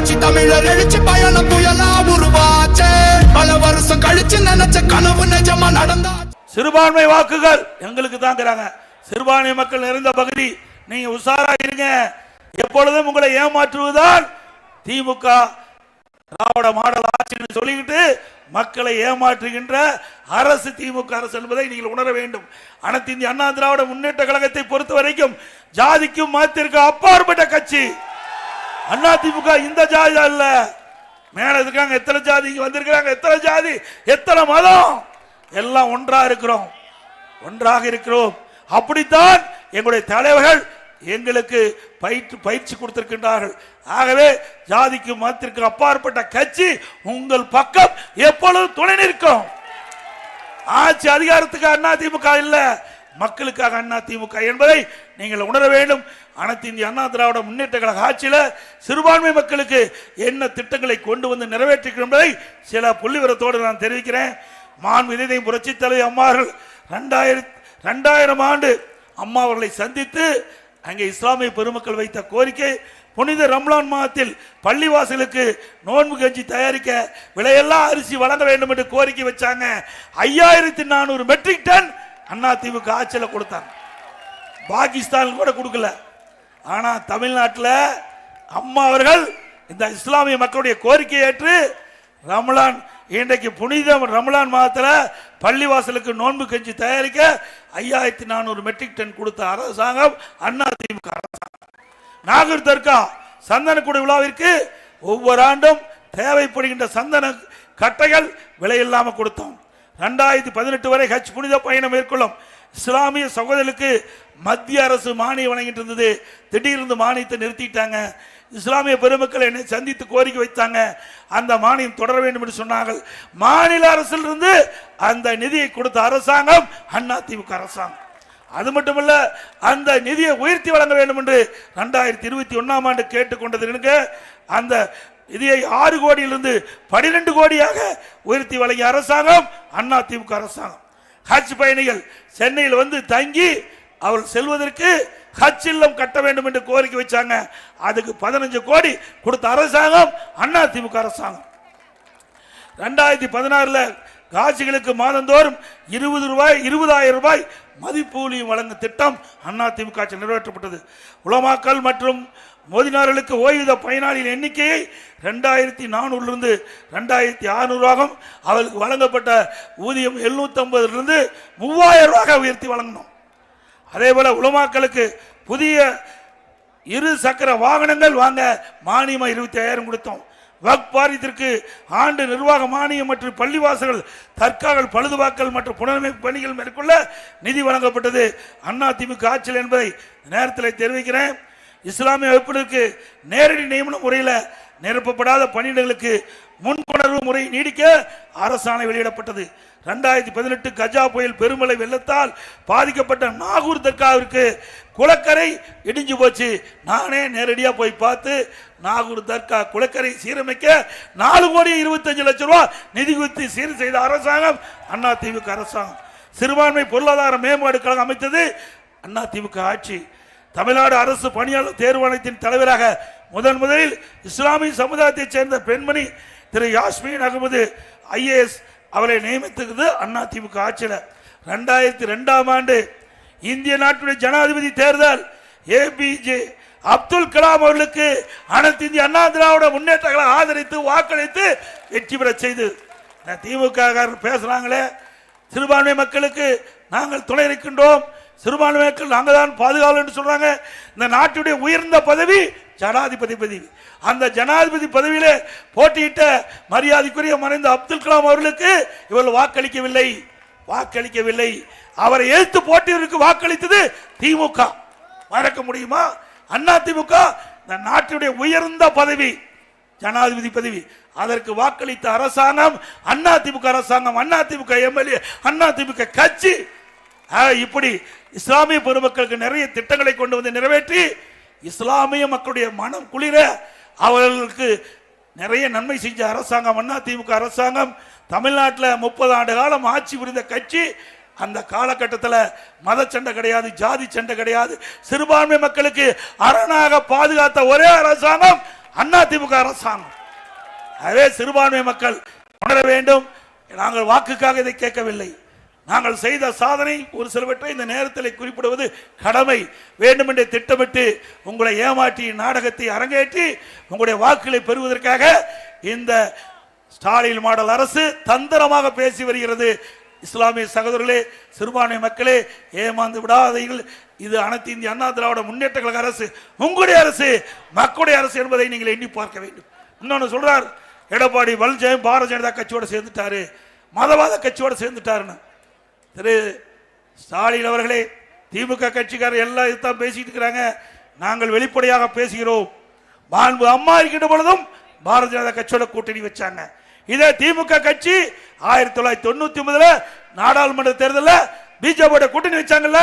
புரட்சி தமிழர் எழுச்சி பயணம் புயலா உருவாச்சே. பல வருஷம் கழிச்சு நினைச்ச கனவு நிஜமா நடந்தா சிறுபான்மை வாக்குகள் எங்களுக்கு தாங்கிறாங்க. சிறுபான்மை மக்கள் நிறைந்த பகுதி நீங்க உஷாரா இருங்க. எப்பொழுதும் உங்களை ஏமாற்றுவதுதான் திமுக திராவிட மாடல் ஆட்சின்னு சொல்லிக்கிட்டு மக்களை ஏமாற்றுகின்ற அரசு திமுக அரசு என்பதை நீங்கள் உணர வேண்டும். அனைத்து இந்திய அண்ணா திராவிட முன்னேற்ற கழகத்தை பொறுத்த வரைக்கும் ஜாதிக்கும் மதத்திற்கு அப்பாற்பட்ட கட்சி. அண்ணா திமுக இந்த ஜாதி அல்ல. மேல இருக்காங்க எத்தனை ஜாதி? இங்க வந்திருக்கிறாங்க எத்தனை ஜாதி? எத்தனை மதம்? எல்லாம் ஒன்றா இருக்கிறோம். ஒன்றாக இருக்கிறோம். அப்படித்தான் எங்களுடைய தலைவர்கள் எங்களுக்கு பயிற்சி பயிற்சி கொடுத்திருக்கின்றார்கள். ஆகவே ஜாதிக்கு மதத்திற்கு அப்பாற்பட்ட கட்சி உங்கள் பக்கம் எப்பொழுதும் துணை நிற்கும். ஆட்சி அதிகாரத்துக்கு அண்ணா திமுக மக்களுக்காக அண்ணா திமுக என்பதை நீங்கள் உணர வேண்டும். அனைத்து இந்திய அண்ணா திராவிட முன்னேற்ற கழக ஆட்சியில் சிறுபான்மை மக்களுக்கு என்ன திட்டங்களை கொண்டு வந்து நிறைவேற்றிருக்கிறோம் சில புள்ளிவரத்தோடு நான் தெரிவிக்கிறேன். மான் விதைதையும் புரட்சி தலைவி அம்மார்கள் ரெண்டாயிரத்தி ரெண்டாயிரம் ஆண்டு அம்மா அவர்களை சந்தித்து அங்கே இஸ்லாமிய பெருமக்கள் வைத்த கோரிக்கை புனித ரம்லான் மாதத்தில் பள்ளிவாசலுக்கு நோன்பு கஞ்சி தயாரிக்க விலையெல்லாம் அரிசி வழங்க வேண்டும் என்று கோரிக்கை வச்சாங்க. ஐயாயிரத்தி நானூறு மெட்ரிக் டன் அண்ணா தீவுக்கு ஆட்சியில் கொடுத்தாங்க. பாகிஸ்தான் கூட கொடுக்கல. ஆனா தமிழ்நாட்டில் அம்மா அவர்கள் இந்த இஸ்லாமிய மக்களுடைய கோரிக்கையை ஏற்று ரமலான் இன்றைக்கு புனித ரமலான் மாதத்தில் பள்ளிவாசலுக்கு நோன்பு கஞ்சி தயாரிக்க ஐயாயிரத்தி நானூறு மெட்ரிக் டன் கொடுத்த அரசாங்கம் அண்ணா திமுக அரசாங்கம். நாகூர் தர்கா சந்தனக்குடி விழாவிற்கு ஒவ்வொரு ஆண்டும் தேவைப்படுகின்ற சந்தன கட்டைகள் விலையில்லாமல் கொடுத்தோம். ரெண்டாயிரத்தி பதினெட்டு வரை ஹஜ் புனித பயணம் மேற்கொள்ளும் இஸ்லாமிய சகோதரர்களுக்கு மத்திய அரசு மானியம் வழங்கிட்டு இருந்தது திடீர்னு மானியத்தை நிறுத்திட்டாங்க. இஸ்லாமிய பெருமக்கள் என்னை சந்தித்து கோரிக்கை வைத்தாங்க. அந்த மானியம் தொடர வேண்டும் என்று சொன்னார்கள். மாநில அரசிலிருந்து அந்த நிதியை கொடுத்த அரசாங்கம் அண்ணா திமுக அரசாங்கம். அது மட்டுமல்ல அந்த நிதியை உயர்த்தி வழங்க வேண்டும் என்று ரெண்டாயிரத்தி இருபத்தி ஒன்னாம் ஆண்டு கேட்டுக்கொண்டது அந்த நிதியை ஆறு கோடியிலிருந்து பனிரெண்டு கோடியாக உயர்த்தி வழங்கிய அரசாங்கம் அண்ணா திமுக அரசாங்கம். ஹஜ் பயணிகள் சென்னையில் வந்து தங்கி அவர் செல்வதற்கு ஹஜ் இல்லம் கட்ட வேண்டும் என்று கோரிக்கை வச்சாங்க. அதுக்கு பதினஞ்சு கோடி கொடுத்த அரசாங்கம் அண்ணா திமுக அரசாங்கம். ரெண்டாயிரத்தி பதினாறுல காட்சிகளுக்கு மாதந்தோறும் இருபது ரூபாய் இருபதாயிரம் ரூபாய் மதிப்பூலியம் வழங்கும் திட்டம் அண்ணா திமுக நிறைவேற்றப்பட்டது. உலமாக்கல் மற்றும் மோதினார்களுக்கு ஓய்வூதிய பயனாளியின் எண்ணிக்கையை ரெண்டாயிரத்தி நானூறுலிருந்து ரெண்டாயிரத்தி ஆறுநூறாகவும் அவர்களுக்கு வழங்கப்பட்ட ஊதியம் எழுநூற்றம்பதுலேருந்து மூவாயிரம் ரூபாக உயர்த்தி வழங்கணும் அதே போல் உலமாக்களுக்கு புதிய இரு சக்கர வாகனங்கள் வாங்க மானியம் இருபத்தி ஐயாயிரம் கொடுத்தோம். வக் வாரியத்திற்கு ஆண்டு நிர்வாக மானியம் மற்றும் பள்ளிவாசல்கள் தற்காவல் பழுதுபாக்கல் மற்றும் புனரமைப்பு பணிகள் மேற்கொள்ள நிதி வழங்கப்பட்டது. அண்ணா திமுக ஆட்சியில் என்பதை நேரத்தில் தெரிவிக்கிறேன். இஸ்லாமிய வகுப்பினருக்கு நேரடி நியமன முறையில் நிரப்பப்படாத பணியிடங்களுக்கு முன்கொணர்வு முறை நீடிக்க அரசாணை வெளியிடப்பட்டது. ரெண்டாயிரத்தி பதினெட்டு கஜா புயல் பெருமழை வெள்ளத்தால் பாதிக்கப்பட்ட நாகூர் தர்காவிற்கு குளக்கரை இடிஞ்சு போச்சு. நானே நேரடியாக போய் பார்த்து நாகூர் தர்கா குளக்கரை சீரமைக்க நாலு கோடி இருபத்தஞ்சு லட்சம் ரூபா நிதி குறித்து சீர் செய்த அரசாங்கம் அண்ணா திமுக அரசாங்கம். சிறுபான்மை பொருளாதார மேம்பாடு கழகம் அமைத்தது அண்ணா திமுக ஆட்சி. தமிழ்நாடு அரசு பணியாளர் தேர்வாணையத்தின் தலைவராக முதன் முதலில் இஸ்லாமிய சமுதாயத்தைச் சேர்ந்த பெண்மணி திரு யாஸ்மின் அகமது ஐஏஎஸ் அவரை நியமித்துக்குது அண்ணா திமுக ஆட்சியில். ரெண்டாயிரத்தி ரெண்டாம் ஆண்டு இந்திய நாட்டுடைய ஜனாதிபதி தேர்தல் ஏபிஜே அப்துல் கலாம் அவர்களுக்கு அனைத்து இந்திய அண்ணா திராவிட முன்னேற்றங்களை ஆதரித்து வாக்களித்து வெற்றி பெற செய்து. திமுக பேசுறாங்களே சிறுபான்மை மக்களுக்கு நாங்கள் துணை இருக்கின்றோம் சிறுபான்மை மக்கள் நாங்கள் தான் பாதுகாவல் என்று சொல்றாங்க. இந்த நாட்டுடைய உயர்ந்த பதவி ஜனாதிபதி பதவி. அந்த ஜனாதிபதி பதவியிலே போட்டியிட்ட மரியாதைக்குரிய மறைந்த அப்துல் கலாம் அவர்களுக்கு இவர்கள் வாக்களிக்கவில்லை. வாக்களிக்கவில்லை. அவரை எழுத்து போட்டியிற்கு வாக்களித்தது திமுக. மறக்க முடியுமா? அண்ணா திமுக இந்த நாட்டினுடைய உயர்ந்த பதவி ஜனாதிபதி பதவி. அதற்கு வாக்களித்த அரசாங்கம் அண்ணா திமுக அரசாங்கம் அண்ணா திமுக எம்எல்ஏ அண்ணா திமுக கட்சி. இப்படி இஸ்லாமிய பெருமக்களுக்கு நிறைய திட்டங்களை கொண்டு வந்து நிறைவேற்றி இஸ்லாமிய மக்களுடைய மனம் குளிர அவர்களுக்கு நிறைய நன்மை செஞ்ச அரசாங்கம் அண்ணா திமுக அரசாங்கம் தமிழ்நாட்டில் முப்பது ஆண்டு காலம் ஆட்சி புரிந்த கட்சி அந்த காலகட்டத்தில் மத சண்டை கிடையாது ஜாதி சண்டை கிடையாது. சிறுபான்மை மக்களுக்கு அரணாக பாதுகாத்த ஒரே அரசாங்கம் அண்ணா திமுக அரசாங்கம். அதே சிறுபான்மை மக்கள் உணர வேண்டும். நாங்கள் வாக்குக்காக இதை கேட்கவில்லை. நாங்கள் செய்த சாதனை ஒரு சிலவற்றை இந்த நேரத்தில் குறிப்பிடுவது கடமை. வேண்டுமென்றே திட்டமிட்டு உங்களை ஏமாற்றி நாடகத்தை அரங்கேற்றி உங்களுடைய வாக்குகளை பெறுவதற்காக இந்த ஸ்டாலின் மாடல் அரசு தந்திரமாக பேசி வருகிறது. இஸ்லாமிய சகோதரர்களே சிறுபான்மை மக்களே ஏமாந்து விடாதீர்கள். இது அனைத்து இந்திய அண்ணா திராவிட முன்னேற்ற கழக அரசு உங்களுடைய அரசு மக்களுடைய அரசு என்பதை நீங்கள் எண்ணி பார்க்க வேண்டும். இன்னொன்று சொல்றார் எடப்பாடி பழனிசாமி பாரதிய ஜனதா கட்சியோடு சேர்ந்துட்டாரு. மதவாத கட்சியோடு சேர்ந்துட்டாருன்னு. திரு ஸ்டாலின் அவர்களே திமுக கட்சிக்காரர் எல்லாம் இதுதான் பேசிட்டு இருக்கிறாங்க. நாங்கள் வெளிப்படையாக பேசுகிறோம். மாண்பு அம்மா இருக்கின்ற பொழுதும் பாரதிய ஜனதா கட்சியோட கூட்டணி வச்சாங்க. இதே திமுக கட்சி ஆயிரத்தி தொள்ளாயிரத்தி தொண்ணூத்தி ஒன்பதுல நாடாளுமன்ற தேர்தலில் பிஜேபியோட கூட்டணி வச்சாங்கல்ல?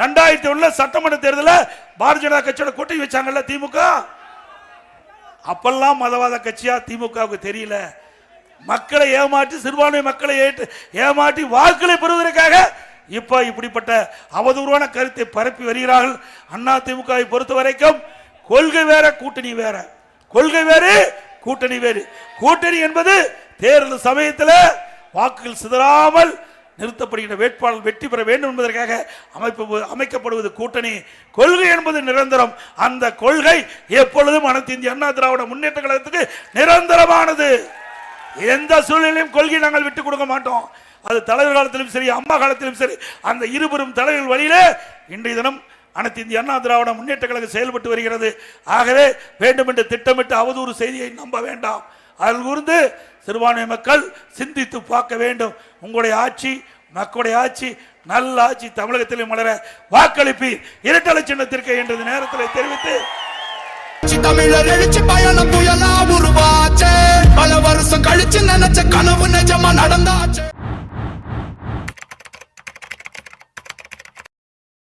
ரெண்டாயிரத்தி ஒண்ணுல சட்டமன்ற தேர்தலில் பாரதிய ஜனதா கட்சியோட கூட்டணி வச்சாங்கல்ல திமுக? அப்பெல்லாம் மதவாத கட்சியா திமுகவுக்கு தெரியல. மக்களை ஏமாற்றி சிறுபான்மை மக்களை ஏற்று ஏமாற்றி வாக்குகளை பெறுவதற்காக இப்ப இப்படிப்பட்ட அவதூறான கருத்தை பரப்பி வருகிறார்கள். அண்ணா திமுகவை பொறுத்த வரைக்கும் கொள்கை வேற கூட்டணி வேற. கொள்கை வேறு கூட்டணி வேறு. கூட்டணி என்பது தேர்தல் சமயத்தில் வாக்குகள் சிதறாமல் நிறுத்தப்படுகின்ற வேட்பாளர் வெற்றி பெற வேண்டும் என்பதற்காக அமைப்பு அமைக்கப்படுவது கூட்டணி. கொள்கை என்பது நிரந்தரம். அந்த கொள்கை எப்பொழுதும் அனைத்து இந்திய அண்ணா திராவிட முன்னேற்ற கழகத்துக்கு நிரந்தரமானது. எந்த சூழ்நிலையும் கொள்கை நாங்கள் விட்டுக் கொடுக்க மாட்டோம். அது தலைவர் காலத்திலும் சரி அம்மா காலத்திலும் சரி அந்த இருபெரும் தலைவர் வழியிலே இன்றைய தினம் அனைத்து இந்திய அண்ணா திராவிட முன்னேற்ற கழகம் செயல்பட்டு வருகிறது. ஆகவே வேண்டுமென்று திட்டமிட்டு அவதூறு செய்தியை நம்ப வேண்டாம். அதில் கூர்ந்து சிறுபான்மை மக்கள் சிந்தித்து பார்க்க வேண்டும். உங்களுடைய ஆட்சி மக்களுடைய ஆட்சி நல்ல ஆட்சி தமிழகத்திலும் மலர வாக்களிப்பீர். இரட்டலை சின்னத்திற்கு என்ற நேரத்தில் தெரிவித்து தமிழர் எழுச்சி பயணம் புயலா உருவா. பல வருஷம் கழிச்சு நினைச்ச கனவு நிஜமா நடந்தாச்சு.